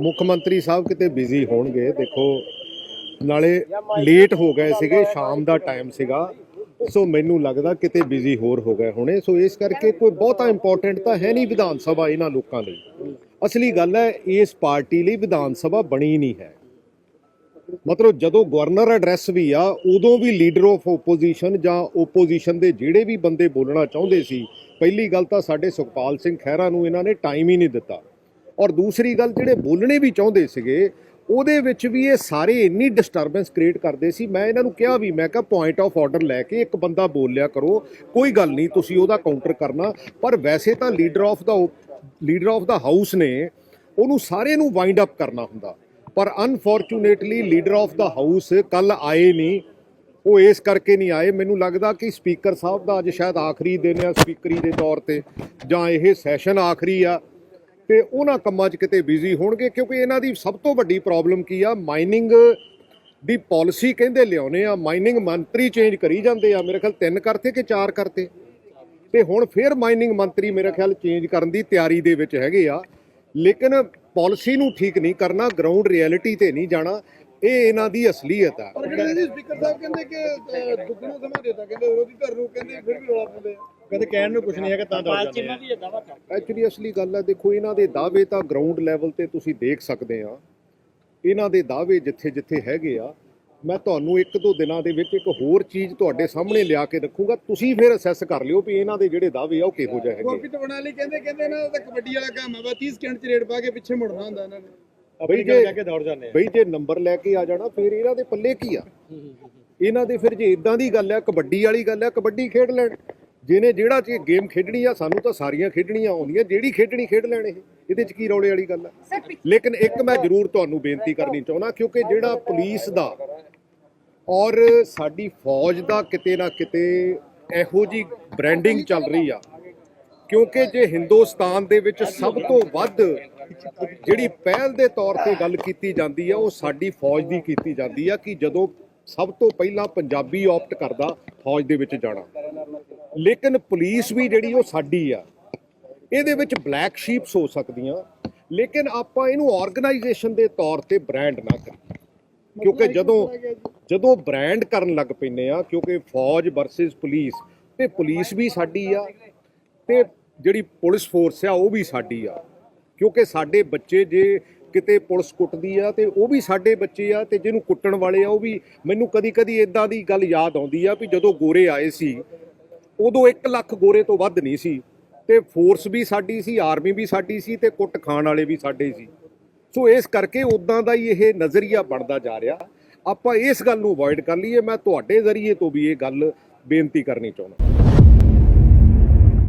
ਮੁੱਖ ਮੰਤਰੀ ਸਾਹਿਬ ਕਿਤੇ ਬਿਜ਼ੀ ਹੋਣਗੇ, ਦੇਖੋ, ਨਾਲੇ ਲੇਟ ਹੋ ਗਏ ਸੀਗੇ, ਸ਼ਾਮ ਦਾ ਟਾਈਮ ਸੀਗਾ, ਸੋ ਮੈਨੂੰ ਲੱਗਦਾ ਕਿਤੇ ਬਿਜ਼ੀ ਹੋਰ ਹੋ ਗਏ ਹੋਣੇ, ਸੋ ਇਸ ਕਰਕੇ ਕੋਈ ਬਹੁਤਾ ਇੰਪੋਰਟੈਂਟ ਤਾਂ ਹੈ ਨਹੀਂ ਵਿਧਾਨ ਸਭਾ ਇਹਨਾਂ ਲੋਕਾਂ ਲਈ। ਅਸਲੀ ਗੱਲ ਹੈ, ਇਸ ਪਾਰਟੀ ਲਈ ਵਿਧਾਨ ਸਭਾ ਬਣੀ ਨਹੀਂ ਹੈ। ਮਤਲਬ ਜਦੋਂ ਗਵਰਨਰ ਐਡਰੈਸ ਵੀ ਆ, ਉਦੋਂ ਵੀ ਲੀਡਰ ਆਫ ਓਪੋਜੀਸ਼ਨ ਜਾਂ ਓਪੋਜੀਸ਼ਨ ਦੇ ਜਿਹੜੇ ਵੀ ਬੰਦੇ ਬੋਲਣਾ ਚਾਹੁੰਦੇ ਸੀ, ਪਹਿਲੀ ਗੱਲ ਤਾਂ ਸਾਡੇ ਸੁਖਪਾਲ ਸਿੰਘ ਖਹਿਰਾ ਨੂੰ ਇਹਨਾਂ ਨੇ ਟਾਈਮ ਹੀ ਨਹੀਂ ਦਿੱਤਾ। ਔਰ ਦੂਸਰੀ ਗੱਲ ਜਿਹੜੇ ਬੋਲਣੇ ਵੀ ਚਾਹੁੰਦੇ ਸੀਗੇ, ਉਹਦੇ ਵਿੱਚ ਵੀ ਇਹ ਸਾਰੇ ਇੰਨੀ ਡਿਸਟਰਬੈਂਸ ਕ੍ਰੀਏਟ ਕਰਦੇ ਸੀ। ਮੈਂ ਇਹਨਾਂ ਨੂੰ ਕਿਹਾ ਵੀ, ਮੈਂ ਕਿਹਾ ਪੁਆਇੰਟ ਆਫ ਆਰਡਰ ਲੈ ਕੇ ਇੱਕ ਬੰਦਾ ਬੋਲ ਲਿਆ ਕਰੋ, ਕੋਈ ਗੱਲ ਨਹੀਂ, ਤੁਸੀਂ ਉਹਦਾ ਕਾਊਂਟਰ ਕਰਨਾ। ਪਰ ਵੈਸੇ ਤਾਂ leader of the leader of the house ਨੇ ਉਹਨੂੰ ਸਾਰੇ ਨੂੰ ਵਾਈਂਡ ਅਪ ਕਰਨਾ ਹੁੰਦਾ। ਪਰ unfortunately leader of the house ਕੱਲ ਆਏ ਨਹੀਂ। ਉਹ ਇਸ ਕਰਕੇ ਨਹੀਂ ਆਏ। ਮੈਨੂੰ ਲੱਗਦਾ ਕਿ ਸਪੀਕਰ ਸਾਹਿਬ ਦਾ ਅੱਜ ਸ਼ਾਇਦ ਆਖਰੀ ਦਿਨ ਹੈ ਸਪੀਕਰੀ ਦੇ ਤੌਰ ਤੇ। ਜਾਂ ਇਹ ਸੈਸ਼ਨ ਆਖਰੀ ਆ। ਤੇ ਉਹਨਾਂ ਕੰਮਾਂ 'ਚ ਕਿਤੇ ਬਿਜ਼ੀ ਹੋਣਗੇ? ਕਿਉਂਕਿ ਇਹਨਾਂ ਦੀ ਸਭ ਤੋਂ ਵੱਡੀ ਪ੍ਰੋਬਲਮ ਕੀ ਆ? ਮਾਈਨਿੰਗ ਦੀ ਪਾਲਿਸੀ ਕਹਿੰਦੇ ਲਿਆਉਨੇ ਆ ਮਾਈਨਿੰਗ ਮੰਤਰੀ ਚੇਂਜ ਕਰੀ ਜਾਂਦੇ ਆ। ਮੇਰੇ ਖਿਆਲ ਤਿੰਨ ਕਰਤੇ ਕਿ ਚਾਰ ਕਰਤੇ? ਤੇ ਹੁਣ ਫਿਰ ਮਾਈਨਿੰਗ ਮੰਤਰੀ ਮੇਰੇ ਖਿਆਲ ਚੇਂਜ ਕਰਨ ਦੀ ਤਿਆਰੀ ਦੇ ਵਿੱਚ ਹੈਗੇ ਆ। ਲੇਕਿਨ ਪਾਲਿਸੀ ਨੂੰ ਠੀਕ ਨਹੀਂ ਕਰਨਾ ਗਰਾਊਂਡ ਰਿਐਲਿਟੀ ਤੇ ਨਹੀਂ ਜਾਣਾ। ਇਹ ਇਹਨਾਂ ਦੀ ਅਸਲੀਅਤ ਆ। ਪਰ ਕਹਿੰਦੇ ਜੀ ਸਪੀਕਰ ਸਾਹਿਬ ਕਹਿੰਦੇ ਕਿ ਅਹ, ਦੁੱਗਣਾ ਸਮਾਂ ਦੇਤਾ ਕਹਿੰਦੇ ਵਿਰੋਧੀ ਧਿਰ ਨੂੰ ਕਹਿੰਦੇ ਫਿਰ ਵੀ ਰੌਲਾ ਪਾਉਂਦੇ ਆ। ਕਦੇ ਕਹਿਣ ਨੂੰ ਕੁਝ ਨਹੀਂ ਹੈਗਾ ਤਾਂ ਦੱਸ ਜਾਂਦੇ ਆ ਐਕਚੁਅਲੀ ਅਸਲੀ ਗੱਲ ਹੈ ਦੇਖੋ ਇਹਨਾਂ ਦੇ ਦਾਅਵੇ ਤਾਂ ਗਰਾਊਂਡ ਲੈਵਲ ਤੇ ਤੁਸੀਂ ਦੇਖ ਸਕਦੇ ਆ। ਇਹਨਾਂ ਦੇ ਦਾਅਵੇ ਜਿੱਥੇ ਜਿੱਥੇ ਹੈਗੇ ਆ ਮੈਂ ਤੁਹਾਨੂੰ ਇੱਕ ਦੋ ਦਿਨਾਂ ਦੇ ਵਿੱਚ ਇੱਕ ਹੋਰ ਚੀਜ਼ ਤੁਹਾਡੇ ਸਾਹਮਣੇ ਲਿਆ ਕੇ ਰੱਖੂਗਾ ਤੁਸੀਂ ਫਿਰ ਅਸੈਸ ਕਰ ਲਿਓ ਵੀ ਇਹਨਾਂ ਦੇ ਜਿਹੜੇ ਦਾਅਵੇ ਆ ਉਹ ਕਿਹੋ ਜਿਹੇ ਹੈਗੇ ਗੁਰਪ੍ਰੀਤ ਬਣਾ ਲਈ ਕਹਿੰਦੇ ਕਹਿੰਦੇ ਨਾ ਤਾਂ ਕਬੱਡੀ ਵਾਲਾ ਕੰਮ ਆ ਬਸ 30 ਸਕਿੰਟ ਚ ਰੇਡ ਪਾ ਕੇ ਪਿੱਛੇ ਮੁੜਨਾ ਹੁੰਦਾ ਇਹਨਾਂ ਨੇ। ਬਈ ਜੇ- ਕਹਿ ਕੇ ਦੌੜ ਜਾਂਦੇ ਆ। ਬਈ ਜੇ ਨੰਬਰ ਲੈ ਕੇ ਆ ਜਾਣਾ ਫਿਰ ਇਹਨਾਂ ਦੇ ਪੱਲੇ ਕੀ ਆ? ਇਹਨਾਂ ਦੇ ਫਿਰ ਜੇ ਇਦਾਂ ਦੀ ਗੱਲ ਆ ਕਬੱਡੀ ਵਾਲੀ ਗੱਲ ਆ ਕਬੱਡੀ ਖੇਡ ਲੈਣ। ਜਿਹਨੇ ਜਿਹੜਾ ਚੀਜ਼ ਗੇਮ ਖੇਡਣੀ ਆ ਸਾਨੂੰ ਤਾਂ ਸਾਰੀਆਂ ਖੇਡਣੀਆਂ ਆਉਂਦੀਆਂ ਜਿਹੜੀ ਖੇਡਣੀ ਖੇਡ ਲੈਣ ਇਹ। ਇਹਦੇ ਚ ਕੀ ਰੌਲੇ ਵਾਲੀ ਗੱਲ ਆ? ਲੇਕਿਨ ਇੱਕ ਮੈਂ ਜ਼ਰੂਰ ਤੁਹਾਨੂੰ ਬੇਨਤੀ ਕਰਨੀ ਚਾਹੁੰਦਾ ਕਿਉਂਕਿ ਜਿਹੜਾ ਪੁਲਿਸ ਦਾ ਔਰ ਸਾਡੀ ਫੌਜ ਦਾ ਕਿਤੇ ਨਾ ਕਿਤੇ ਇਹੋ ਜੀ ਬ੍ਰਾਂਡਿੰਗ ਚੱਲ ਰਹੀ ਆ ਕਿਉਂਕਿ ਜੇ ਹਿੰਦੁਸਤਾਨ ਦੇ ਵਿੱਚ ਸਭ ਤੋਂ ਵੱਧ ਜਿਹੜੀ ਪਹਿਲ ਦੇ ਤੌਰ ਤੇ ਗੱਲ ਕੀਤੀ ਜਾਂਦੀ ਆ, ਉਹ ਸਾਡੀ ਫੌਜ ਦੀ ਕੀਤੀ ਜਾਂਦੀ ਆ ਕਿ ਜਦੋਂ ਸਭ ਤੋਂ ਪਹਿਲਾਂ ਪੰਜਾਬੀ ਆਪਟ ਕਰਦਾ, ਫੌਜ ਦੇ ਵਿੱਚ ਜਾਣਾ। ਲੇਕਿਨ ਪੁਲਿਸ ਵੀ ਜਿਹੜੀ ਉਹ ਸਾਡੀ ਆ, ਇਹਦੇ ਵਿੱਚ ਬਲੈਕ ਸ਼ੀਪਸ ਹੋ ਸਕਦੀਆਂ, ਲੇਕਿਨ ਆਪਾਂ ਇਹਨੂੰ ਆਰਗੇਨਾਈਜੇਸ਼ਨ ਦੇ ਤੌਰ ਤੇ ਬ੍ਰਾਂਡ ਨਾ ਕਰੀਏ। ਕਿਉਂਕਿ ਜਦੋਂ ਜਦੋਂ ਬ੍ਰਾਂਡ ਕਰਨ ਲੱਗ ਪੈਨੇ ਆ, ਕਿਉਂਕਿ ਫੌਜ ਵਰਸਸ ਪੁਲਿਸ, ਤੇ ਪੁਲਿਸ ਵੀ ਸਾਡੀ ਆ, ਤੇ ਜਿਹੜੀ ਪੁਲਿਸ ਫੋਰਸ ਆ, ਉਹ ਵੀ ਸਾਡੀ ਆ। ਕਿਉਂਕਿ ਸਾਡੇ ਬੱਚੇ ਜੇ ਕਿਤੇ ਪੁਲਿਸ ਕੁੱਟਦੀ ਆ ਤੇ ਉਹ ਵੀ ਸਾਡੇ ਬੱਚੇ ਆ ਤੇ ਜਿਹਨੂੰ ਕੁੱਟਣ ਵਾਲੇ ਆ, ਉਹ ਵੀ ਮੈਨੂੰ ਕਦੀ ਕਦੀ ਇਦਾਂ ਦੀ ਗੱਲ ਯਾਦ ਆਉਂਦੀ ਆ ਵੀ ਜਦੋਂ ਗੋਰੇ ਆਏ ਸੀ, ਉਦੋਂ 1 ਲੱਖ ਗੋਰੇ ਤੋਂ ਵੱਧ ਨਹੀਂ ਸੀ ਤੇ ਫੋਰਸ ਵੀ ਸਾਡੀ ਸੀ ਆਰਮੀ ਵੀ ਸਾਡੀ ਸੀ ਤੇ ਕੁੱਟ ਖਾਣ ਵਾਲੇ ਵੀ ਸਾਡੇ ਸੀ। ਸੋ ਇਸ ਕਰਕੇ ਉਦਾਂ ਦਾ ਹੀ ਇਹ ਨਜ਼ਰੀਆ ਬਣਦਾ ਜਾ ਰਿਹਾ। ਆਪਾਂ ਇਸ ਗੱਲ ਨੂੰ ਅਵੋਇਡ ਕਰ ਲਈਏ, ਮੈਂ ਤੁਹਾਡੇ ਜ਼ਰੀਏ ਤੋਂ ਵੀ ਇਹ ਗੱਲ ਬੇਨਤੀ ਕਰਨੀ ਚਾਹੁੰਦਾ।